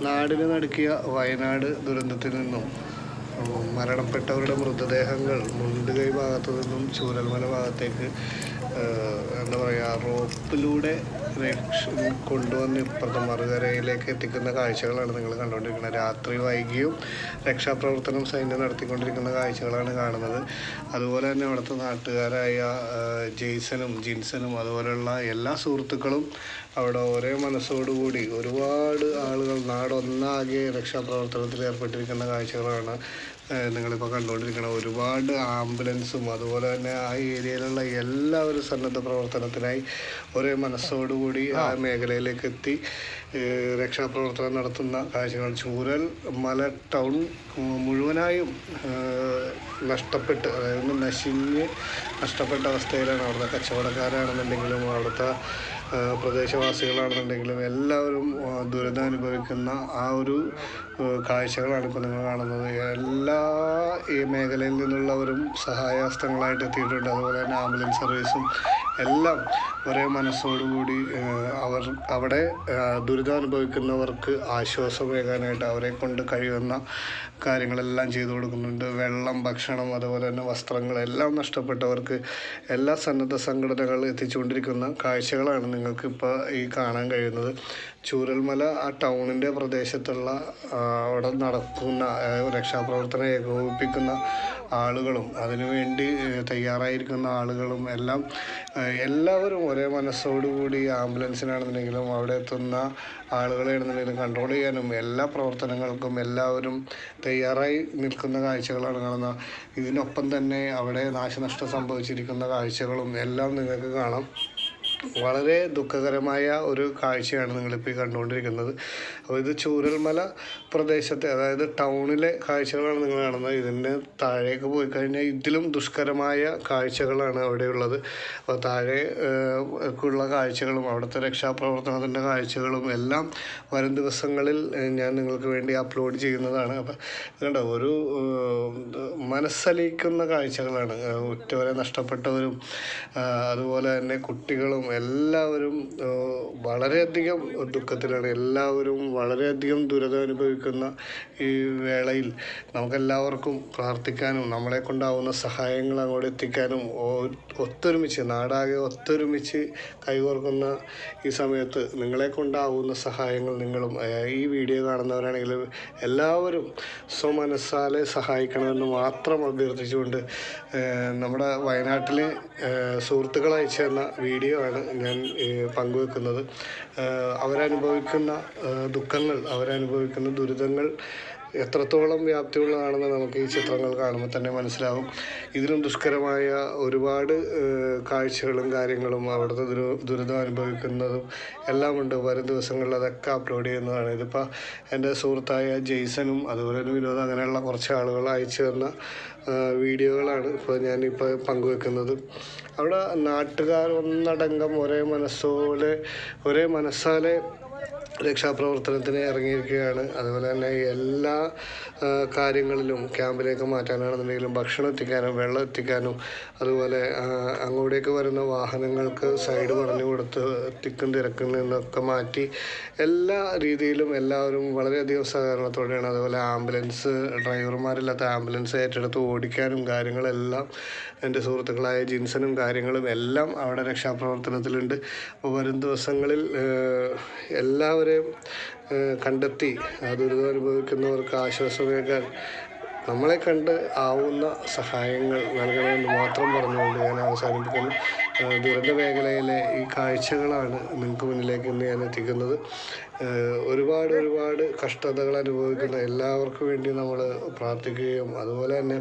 നാടിനെ നടുക്കിയ വയനാട് ദുരന്തത്തിൽ നിന്നും മരണപ്പെട്ടവരുടെ മൃതദേഹങ്ങൾ മുണ്ടുകൈ ഭാഗത്തു നിന്നും ചൂരൽമല ഭാഗത്തേക്ക് എന്താ പറയുക റോപ്പിലൂടെ കൊണ്ടുവന്ന് ഇപ്പുറത്തെ മറുകരയിലേക്ക് എത്തിക്കുന്ന കാഴ്ചകളാണ് നിങ്ങൾ കണ്ടുകൊണ്ടിരിക്കുന്നത്. രാത്രി വൈകിയും രക്ഷാപ്രവർത്തനം സൈന്യം നടത്തിക്കൊണ്ടിരിക്കുന്ന കാഴ്ചകളാണ് കാണുന്നത്. അതുപോലെ തന്നെ അവിടുത്തെ നാട്ടുകാരായ ജെയ്സനും ജിൻസനും അതുപോലെയുള്ള എല്ലാ സുഹൃത്തുക്കളും അവിടെ ഒരേ മനസ്സോടുകൂടി ഒരുപാട് ആളുകൾ നാടൊന്നാകെ രക്ഷാപ്രവർത്തനത്തിൽ ഏർപ്പെട്ടിരിക്കുന്ന കാഴ്ചകളാണ് നിങ്ങളിപ്പോൾ കണ്ടുകൊണ്ടിരിക്കുന്ന ഒരുപാട് ആംബുലൻസും അതുപോലെ തന്നെ ആ ഏരിയയിലുള്ള എല്ലാവരും സന്നദ്ധ പ്രവർത്തനത്തിനായി ഒരേ മനസ്സോടുകൂടി ആ. മേഖലയിലേക്ക് എത്തി. രക്ഷാപ്രവർത്തനം നടത്തുന്ന കാഴ്ചകൾ. ചൂരൽ മല ടൗൺ മുഴുവനായും നഷ്ടപ്പെട്ട് അതായത് നശിഞ്ഞ് നഷ്ടപ്പെട്ട അവസ്ഥയിലാണ് അവിടുത്തെ കച്ചവടക്കാരാണെന്നുണ്ടെങ്കിലും അവിടുത്തെ പ്രദേശവാസികളാണെന്നുണ്ടെങ്കിലും എല്ലാവരും ദുരിതം അനുഭവിക്കുന്ന ആ ഒരു കാഴ്ചകളാണ് ഇപ്പോൾ നിങ്ങൾ കാണുന്നത്. എല്ലാ ഈ മേഖലയിൽ നിന്നുള്ളവരും സഹായഹസ്തങ്ങളായിട്ട് എത്തിയിട്ടുണ്ട്. അതുപോലെ തന്നെ ആംബുലൻസ് സർവീസും എല്ലാം ഒരേ മനസ്സോടുകൂടി അവർ അവിടെ ദുരിതം അനുഭവിക്കുന്നവർക്ക് ആശ്വാസമേകാനായിട്ട് അവരെ കൊണ്ട് കഴിയുന്ന കാര്യങ്ങളെല്ലാം ചെയ്തു കൊടുക്കുന്നുണ്ട്. വെള്ളം ഭക്ഷണം അതുപോലെ തന്നെ വസ്ത്രങ്ങൾ എല്ലാം നഷ്ടപ്പെട്ടവർക്ക് എല്ലാ സന്നദ്ധ സംഘടനകൾ എത്തിച്ചുകൊണ്ടിരിക്കുന്ന കാഴ്ചകളാണ് നിങ്ങൾക്ക് ഇപ്പോൾ ഈ കാണാൻ കഴിയുന്നത്. ചൂരൽമല ആ ടൗണിന്റെ പ്രദേശത്തുള്ള അവിടെ നടക്കുന്ന രക്ഷാപ്രവർത്തനം ഏകോപിപ്പിക്കുന്ന ആളുകളും അതിനുവേണ്ടി തയ്യാറായിരിക്കുന്ന ആളുകളും എല്ലാം എല്ലാവരും ഒരേ മനസ്സോടുകൂടി ആംബുലൻസിനാണെന്നുണ്ടെങ്കിലും അവിടെ എത്തുന്ന ആളുകളെയാണെന്നുണ്ടെങ്കിലും കൺട്രോൾ ചെയ്യാനും എല്ലാ പ്രവർത്തനങ്ങൾക്കും എല്ലാവരും തയ്യാറായി നിൽക്കുന്ന കാഴ്ചകളാണ് കാണുന്നത്. ഇതിനൊപ്പം തന്നെ അവിടെ നാശനഷ്ടം സംഭവിച്ചിരിക്കുന്ന കാഴ്ചകളും എല്ലാം നിങ്ങൾക്ക് കാണാം. വളരെ ദുഃഖകരമായ ഒരു കാഴ്ചയാണ് നിങ്ങളിപ്പോൾ ഈ കണ്ടുകൊണ്ടിരിക്കുന്നത്. അപ്പോൾ ഇത് ചൂരൽമല പ്രദേശത്തെ അതായത് ടൗണിലെ കാഴ്ചകളാണ് നിങ്ങൾ കാണുന്നത്. ഇതിന് താഴേക്ക് പോയി കഴിഞ്ഞാൽ ഇതിലും ദുഷ്കരമായ കാഴ്ചകളാണ് അവിടെയുള്ളത്. അപ്പോൾ താഴെ ഉള്ള കാഴ്ചകളും അവിടുത്തെ രക്ഷാപ്രവർത്തനത്തിന്റെ കാഴ്ചകളും എല്ലാം വരും ദിവസങ്ങളിൽ ഞാൻ നിങ്ങൾക്ക് വേണ്ടി അപ്ലോഡ് ചെയ്യുന്നതാണ്. അപ്പം കണ്ടോ ഒരു മനസ്സലിക്കുന്ന കാഴ്ചകളാണ്. ഉറ്റവരെ നഷ്ടപ്പെട്ടവരും അതുപോലെ തന്നെ കുട്ടികളും എല്ലാവരും വളരെ വളരെയധികം ദുഃഖത്തിലാണ്. എല്ലാവരും വളരെയധികം ദുരിതം അനുഭവിക്കുന്ന ഈ വേളയിൽ നമുക്കെല്ലാവർക്കും പ്രാർത്ഥിക്കാനും നമ്മളെ കൊണ്ടാവുന്ന സഹായങ്ങൾ അങ്ങോട്ട് എത്തിക്കാനും ഒത്തൊരുമിച്ച് നാടാകെ ഒത്തൊരുമിച്ച് കൈകോർക്കുന്ന ഈ സമയത്ത് നിങ്ങളെ കൊണ്ടാവുന്ന സഹായങ്ങൾ നിങ്ങളും ഈ വീഡിയോ കാണുന്നവരാണെങ്കിൽ എല്ലാവരും സ്വമനസ്സാലെ സഹായിക്കണമെന്ന് മാത്രം അഭ്യർത്ഥിച്ചുകൊണ്ട് നമ്മുടെ വയനാട്ടിലെ സുഹൃത്തുക്കൾ അയച്ചു തന്ന വീഡിയോ ആണ് ഞാൻ പങ്കുവെക്കുന്നത്. അവരനുഭവിക്കുന്ന ദുഃഖങ്ങൾ അവരനുഭവിക്കുന്ന ദുരിതങ്ങൾ എത്രത്തോളം വ്യാപ്തിയുള്ളതാണെന്ന് നമുക്ക് ഈ ചിത്രങ്ങൾ കാണുമ്പോൾ തന്നെ മനസ്സിലാവും. ഇതിലും ദുഷ്കരമായ ഒരുപാട് കാഴ്ചകളും കാര്യങ്ങളും അവിടുത്തെ ദുരു ദുരിതം അനുഭവിക്കുന്നതും എല്ലാം ഉണ്ട്. വരും ദിവസങ്ങളിൽ അതൊക്കെ അപ്ലോഡ് ചെയ്യുന്നതാണ്. ഇതിപ്പോൾ എന്റെ സുഹൃത്തായ ജെയ്സനും അതുപോലെ തന്നെ വിനോദ് അങ്ങനെയുള്ള കുറച്ച് ആളുകൾ അയച്ചു തന്ന വീഡിയോകളാണ് ഇപ്പോൾ ഞാനിപ്പോൾ പങ്കുവെക്കുന്നത്. അവിടെ നാട്ടുകാർ ഒന്നടങ്കം ഒരേ മനസ്സോടെ ഒരേ മനസ്സാലെ രക്ഷാപ്രവർത്തനത്തിന് ഇറങ്ങിയിരിക്കുകയാണ്. അതുപോലെ തന്നെ എല്ലാ കാര്യങ്ങളിലും ക്യാമ്പിലേക്ക് മാറ്റാനാണെന്നുണ്ടെങ്കിലും ഭക്ഷണം എത്തിക്കാനും വെള്ളം എത്തിക്കാനും അതുപോലെ അങ്ങോട്ടേക്ക് വരുന്ന വാഹനങ്ങൾക്ക് സൈഡ് പറഞ്ഞു കൊടുത്ത് തിക്കും തിരക്കിൽ നിന്നൊക്കെ മാറ്റി എല്ലാ രീതിയിലും എല്ലാവരും വളരെയധികം സഹകരണത്തോടെയാണ്. അതുപോലെ ആംബുലൻസ് ഡ്രൈവർമാരില്ലാത്ത ആംബുലൻസ് ഏറ്റെടുത്ത് ഓടിക്കാനും കാര്യങ്ങളെല്ലാം എന്റെ സുഹൃത്തുക്കളായ ജിൻസനും കാര്യങ്ങളും എല്ലാം അവിടെ രക്ഷാപ്രവർത്തനത്തിലുണ്ട്. അപ്പോൾ വരും ദിവസങ്ങളിൽ ഏഹ്, ഏഹ്, കണ്ടെത്തി ആ ദുരിതം അനുഭവിക്കുന്നവർക്ക് ആശ്വാസമേകാൻ നമ്മളെ കണ്ട് ആവുന്ന സഹായങ്ങൾ നൽകണമെന്ന് മാത്രം പറഞ്ഞുകൊണ്ട് ഞാൻ അവസാനിപ്പിക്കുന്നു. ദുരന്ത മേഖലയിലെ ഈ കാഴ്ചകളാണ് നിങ്ങൾക്ക് മുന്നിലേക്ക് ഇന്ന് ഞാൻ എത്തിക്കുന്നത്. ഒരുപാട് ഒരുപാട് കഷ്ടതകൾ അനുഭവിക്കുന്ന എല്ലാവർക്കും വേണ്ടി നമ്മൾ പ്രാർത്ഥിക്കുകയും അതുപോലെ തന്നെ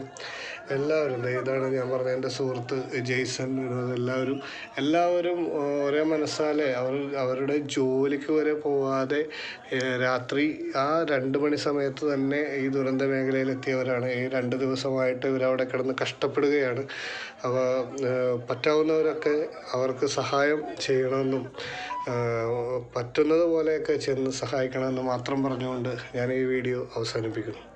എല്ലാവരും ഇതാണ് ഞാൻ പറഞ്ഞ എന്റെ സുഹൃത്ത് ജെയ്സൺ എല്ലാവരും എല്ലാവരും ഒരേ മനസ്സാലെ അവർ അവരുടെ ജോലിക്ക് വരെ പോവാതെ രാത്രി ആ രണ്ട് മണി സമയത്ത് തന്നെ ഈ ദുരന്ത മേഖലയിൽ എത്തിയവരാണ് ഈ രണ്ട് ദിവസമായിട്ട് ഇവരവിടെ കിടന്ന് കഷ്ടപ്പെടുകയാണ്. അവ പറ്റാവുന്നവരൊക്കെ അവർക്ക് സഹായം ചെയ്യണമെന്നും പറ്റുന്നത് പോലെയൊക്കെ ചെന്ന് സഹായിക്കണമെന്ന് മാത്രം പറഞ്ഞുകൊണ്ട് ഞാൻ ഈ വീഡിയോ അവസാനിപ്പിക്കുന്നു.